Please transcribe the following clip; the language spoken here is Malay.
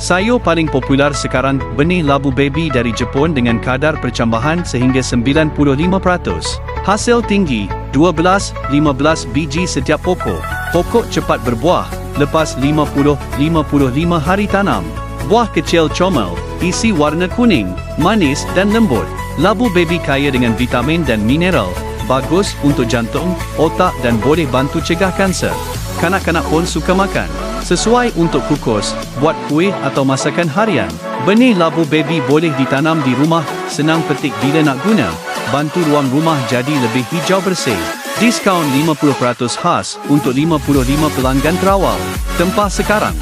Sayur paling popular sekarang benih labu baby dari Jepun dengan kadar percambahan sehingga 95%. Hasil tinggi, 12-15 biji setiap pokok. Pokok cepat berbuah, lepas 50-55 hari tanam. Buah kecil comel, isi warna kuning, manis dan lembut. Labu baby kaya dengan vitamin dan mineral, bagus untuk jantung, otak dan boleh bantu cegah kanser. Kanak-kanak pun suka makan. Sesuai untuk kukus, buat kuih atau masakan harian. Benih labu baby boleh ditanam di rumah, senang petik bila nak guna. Bantu ruang rumah jadi lebih hijau bersih. Diskaun 50% khas untuk 55 pelanggan terawal. Tempah sekarang.